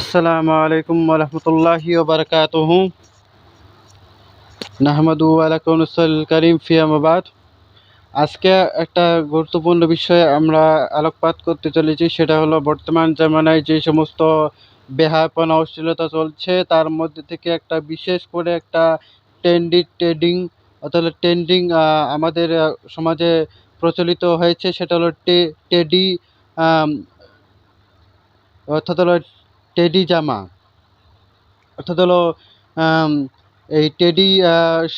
আসসালামু আলাইকুম রহমতুল্লাহি ওবরকাতুহ নাহমাদু আলাকুনসল করিম ফিয়ামাবাদ আজকে একটা গুরুত্বপূর্ণ বিষয়ে আমরা আলোকপাত করতে চলেছি, সেটা হলো বর্তমান জামানায় যে সমস্ত বেহাপনা অশ্লীলতা চলছে, তার মধ্যে থেকে একটা বিশেষ করে একটা ট্রেন্ডি ট্রেডিং অর্থাৎ ট্রেন্ডিং আমাদের সমাজে প্রচলিত হয়েছে, সেটা হলো টেডি অর্থাৎ হলো টেডি জামা। অর্থাৎ হলো এই টেডি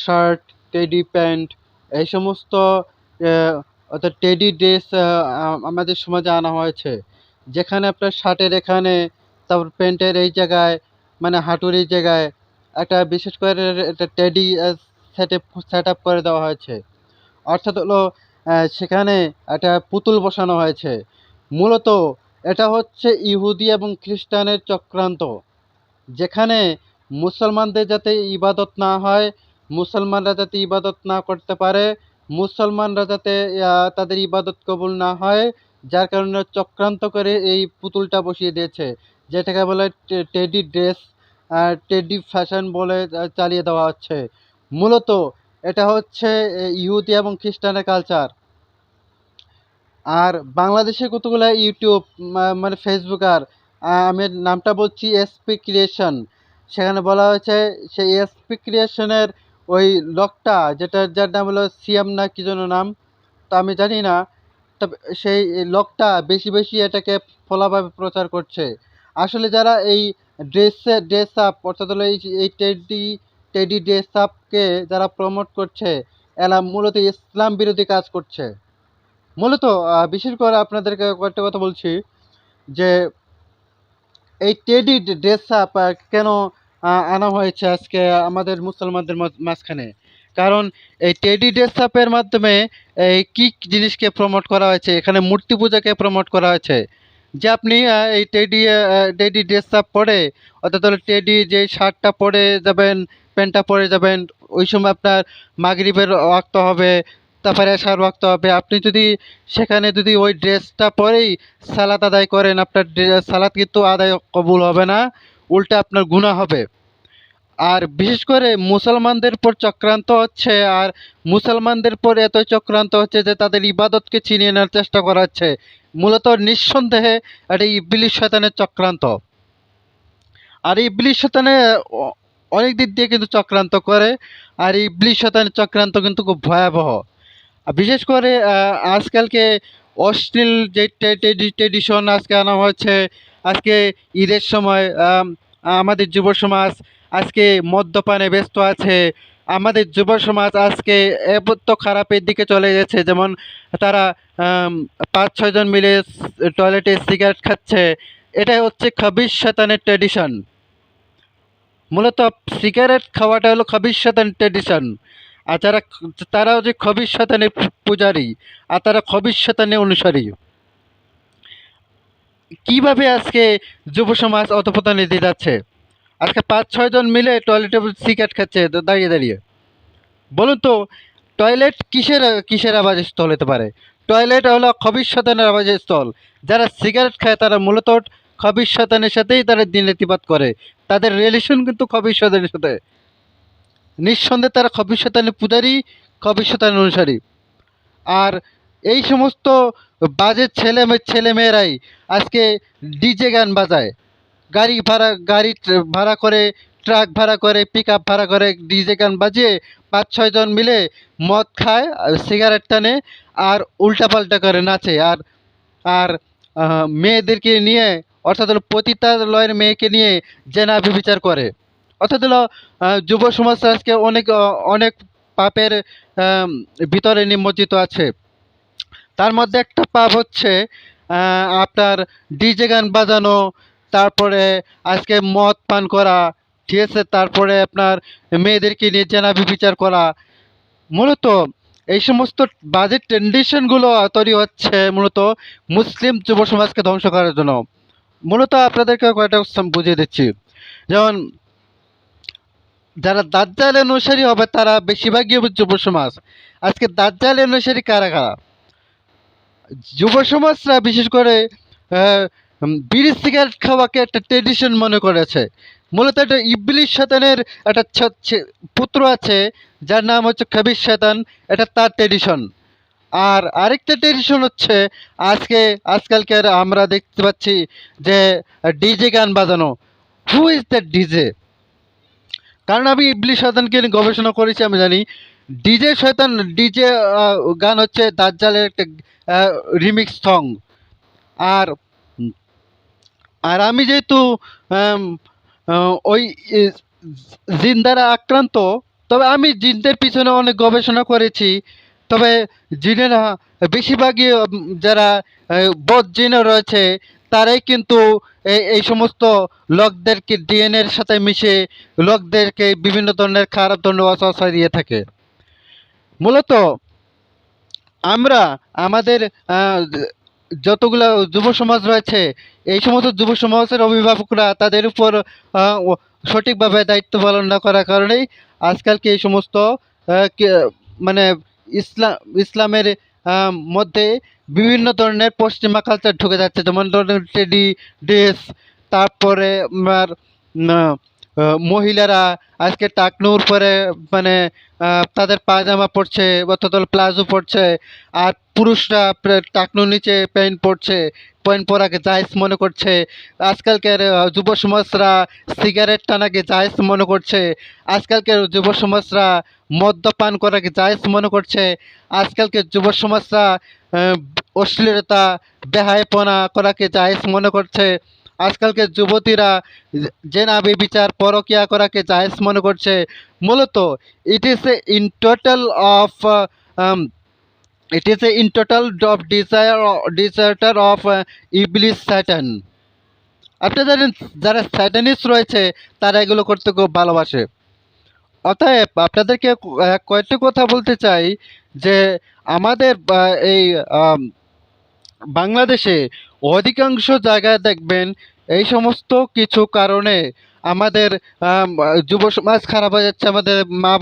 শার্ট, টেডি প্যান্ট, এই সমস্ত অর্থাৎ টেডি ড্রেস আমাদের সমাজে আনা হয়েছে। যেখানে আপনার শার্টের এখানে, তারপর প্যান্টের এই জায়গায় মানে হাঁটুর এই জায়গায়, একটা বিশেষ করে একটা টেডি সেট আপ করে দেওয়া হয়েছে। অর্থাৎ হলো সেখানে একটা পুতুল বসানো হয়েছে। মূলত এটা হচ্ছে ইহুদি এবং খ্রিস্টানের চক্রান্ত, যেখানে মুসলমানদের যাতে ইবাদত না হয়, মুসলমানরা যাতে ইবাদত না করতে পারে, মুসলমানরা যাতে তাদের ইবাদত কবুল না হয়, যার কারণে চক্রান্ত করে এই পুতুলটা বসিয়ে দিয়েছে, যেটাকে বলে টেডি ড্রেস টেডি ফ্যাশন বলে চালিয়ে দেওয়া হচ্ছে। মূলত এটা হচ্ছে ইহুদি এবং খ্রিস্টানের কালচার। আর বাংলাদেশে কতগুলো ইউটিউব মানে ফেসবুক আর আমি নামটা বলছি এসপি ক্রিয়েশন সেখানে বলা হয়েছে সেই এসপি ক্রিয়েশনের ওই লকটা, যেটা, যার নাম হলো সিএম না কি যেন নাম, তা আমি জানি না, তবে সেই লকটা বেশি বেশি এটাকে ফলাভাবে প্রচার করছে। আসলে যারা এই ড্রেসে ড্রেস আপ অর্থাৎ হলো এই এই টেডি টেডি ড্রেস আপকে যারা প্রমোট করছে, এরা মূলত ইসলাম বিরোধী কাজ করছে। মূলত বিশেষ করে আপনাদেরকে কয়েকটা কথা বলছি যে এই টেডি ড্রেস আপ কেন আনা হয়েছে আজকে আমাদের মুসলমানদের মাঝ- মাঝখানে? কারণ এই টেডি ড্রেস আপের মাধ্যমে এই কি জিনিসকে প্রমোট করা হয়েছে? এখানে মূর্তি পূজাকে প্রমোট করা হয়েছে। যে আপনি এই টেডি টেডি ড্রেস আপ পরে, অর্থাৎ টেডি যে শার্টটা পরে যাবেন, প্যান্টটা পরে যাবেন, ওই সময় আপনার মাগরিবের ওয়াক্ত হবে তারপরে আসার ওয়াক্ত হবে, আপনি যদি সেখানে যদি ওই ড্রেসটা পরেই সালাত আদায় করেন, আপনার সালাত কিন্তু আদায় কবুল হবে না, উল্টা আপনার গুনাহ হবে। আর বিশেষ করে মুসলমানদের পর চক্রান্ত হচ্ছে, আর মুসলমানদের পর এতই চক্রান্ত হচ্ছে যে তাদের ইবাদতকে চিনিয়ে নেওয়ার চেষ্টা করা হচ্ছে। মূলত নিঃসন্দেহে এটা ইবলিশ শয়তানের চক্রান্ত। আর ইবলিশ শয়তানে অনেক দিক দিয়ে কিন্তু চক্রান্ত করে, আর ইবলিশ শয়তানের চক্রান্ত কিন্তু খুব ভয়াবহ। বিশেষ করে আজকালকে অশ্লীল যে ট্রেডিশন আজকে আনা হয়েছে আজকে ঈদের সময় আমাদের যুব সমাজ আজকে মদ্যপানে ব্যস্ত আছে, আমাদের যুব সমাজ আজকে এত খারাপের দিকে চলে গেছে, যেমন তারা পাঁচ ছয়জন মিলে টয়লেটে সিগারেট খাচ্ছে, এটাই হচ্ছে খবিশ শতানের ট্রেডিশন। মূলত সিগারেট খাওয়াটা হলো খবিশ শতান ট্রেডিশন। আর যারা তারা হচ্ছে খবিশ শতানের পূজারী, আর তারা খবিশ শতানের অনুসারী। কীভাবে আজকে যুব সমাজ অধপতনে দিয়ে যাচ্ছে? আজকে পাঁচ ছয়জন মিলে টয়লেটে সিগারেট খাচ্ছে দাঁড়িয়ে দাঁড়িয়ে। বলুন তো টয়লেট কিসের কিসের আবাজ স্থল হতে পারে? টয়লেট হলো খবিশ শতানের আবাজের স্থল যারা সিগারেট খায়, তারা মূলত খবিশ শতানের সাথেই তারা দিনরাতিপাত করে। তাদের রিলেশন কিন্তু খবিশ শতানের সাথে। নিঃসন্দেহে তারা খবিশ শতানের পূজারী খবিশ অনুসারী। আর এই সমস্ত বাজে ছেলে ছেলে মেয়েরাই আজকে ডিজে গান বাজায়। গাড়ি ভাড়া গাড়ি ভাড়া করে, ট্রাক ভাড়া করে পিক আপ ভাড়া করে ডিজে গান বাজিয়ে পাঁচ ছয়জন মিলে মদ খায়, সিগারেট টানে আর উল্টাপাল্টা করে নাচে। আর আর মেয়েদেরকে নিয়ে অর্থাৎ পতিতালয়ের মেয়েকে নিয়ে জেনা বিবিচার করে। অর্থাৎ হলো যুব সমাজ আজকে অনেক অনেক পাপের ভিতরে নিমজ্জিত আছে। তার মধ্যে একটা পাপ হচ্ছে আপনার ডিজে গান বাজানো, তারপরে আজকে মদ পান করা, ঠিক আছে? তারপরে আপনার মেয়েদেরকে নিয়ে জেনাবি বিচার করা। মূলত এই সমস্ত বাজে ট্রেন্ডিশনগুলো তৈরি হচ্ছে মূলত মুসলিম যুব সমাজকে ধ্বংস করার জন্য। মূলত আপনাদেরকে কয়েকটা বুঝিয়ে দিচ্ছি। যেমন যারা দাজ্জাল অনুসারী হবে, তারা বেশিরভাগই হবে যুব সমাজ। আজকে দাজ্জাল অনুসারী কারা কারা? যুব সমাজরা বিশেষ করে বিড়ি সিগারেট খাওয়াকে একটা ট্রেডিশন মনে করেছে। মূলত একটা ইবলিশ শয়তানের একটা পুত্র আছে, যার নাম হচ্ছে খবির শয়তান। এটা তার ট্রেডিশন আর আরেকটা ট্রেডিশন হচ্ছে, আজকে, আজকালকার আমরা দেখতে পাচ্ছি যে ডিজে গান বাজানো। হু ইজ দ্যাট ডিজে কারণ আমি ইবলিশ শয়তানকে নিয়ে গবেষণা করেছি, আমি জানি। ডিজে শয়তান, ডিজে গান হচ্ছে দাজ্জালের একটা রিমিক্স সং আর আর আমি যেহেতু ওই জিন দ্বারা আক্রান্ত, তবে আমি জিনদের পিছনে অনেক গবেষণা করেছি। তবে জিনেরা, বেশিরভাগই যারা বদ জিনে রয়েছে তারাই কিন্তু এই সমস্ত লোকদেরকে ডিএনএর সাথে মিশে লোকদেরকে বিভিন্ন ধরনের খারাপ ধরনের অসহসা দিয়ে থাকে। মূলত আমরা আমাদের যতগুলো যুব সমাজ রয়েছে, এই সমস্ত যুব সমাজের অভিভাবকরা তাদের উপর সঠিকভাবে দায়িত্ব পালন না করার কারণেই আজকালকে এই সমস্ত মানে ইসলাম ইসলামের মধ্যে বিভিন্ন ধরনের পশ্চিমা কালচার ঢুকে যাচ্ছে যেমন ধরনের টেডি ড্রেস তারপরে আহ, মহিলারা আজকে টাকনুর পরে মানে তাদের পায়জামা পরছে অথবা প্লাজো পরছে আর পুরুষরা প্রা- টাকনুর নিচে প্যান্ট পরছে প্যান্ট পরাকে জায়েজ মনে করছে। আজকালকার যুব সমাজরা সিগারেট টানাকে জায়েজ মনে করছে। আজকালকার যুব সমাজরা মদ্যপান করাকে জায়েজ মনে করছে। আজকালকার যুব সমাজরা অশ্লীলতা বেহায়পনা করাকে জায়েজ মনে করছে আজকালকার যুবতীরা জেনাবি বিচার পরকিয়া করাকে জায়েজ মনে করছে। মূলত it is a in total of it is a in total of desire deserter of ইবলিস স্যাটান আপনি জানেন, যারা স্যাটানিস্ট রয়েছে, তারা এগুলো করতে খুব ভালোবাসে। অতএব আপনাদেরকে কয়েকটি কথা বলতে চাই যে আমাদের এই বাংলাদেশে অধিকাংশ জায়গায় দেখবেন এই সমস্ত কিছু কারণে আমাদের আম, যুব সমাজ খারাপ হয়ে যাচ্ছে আমাদের মা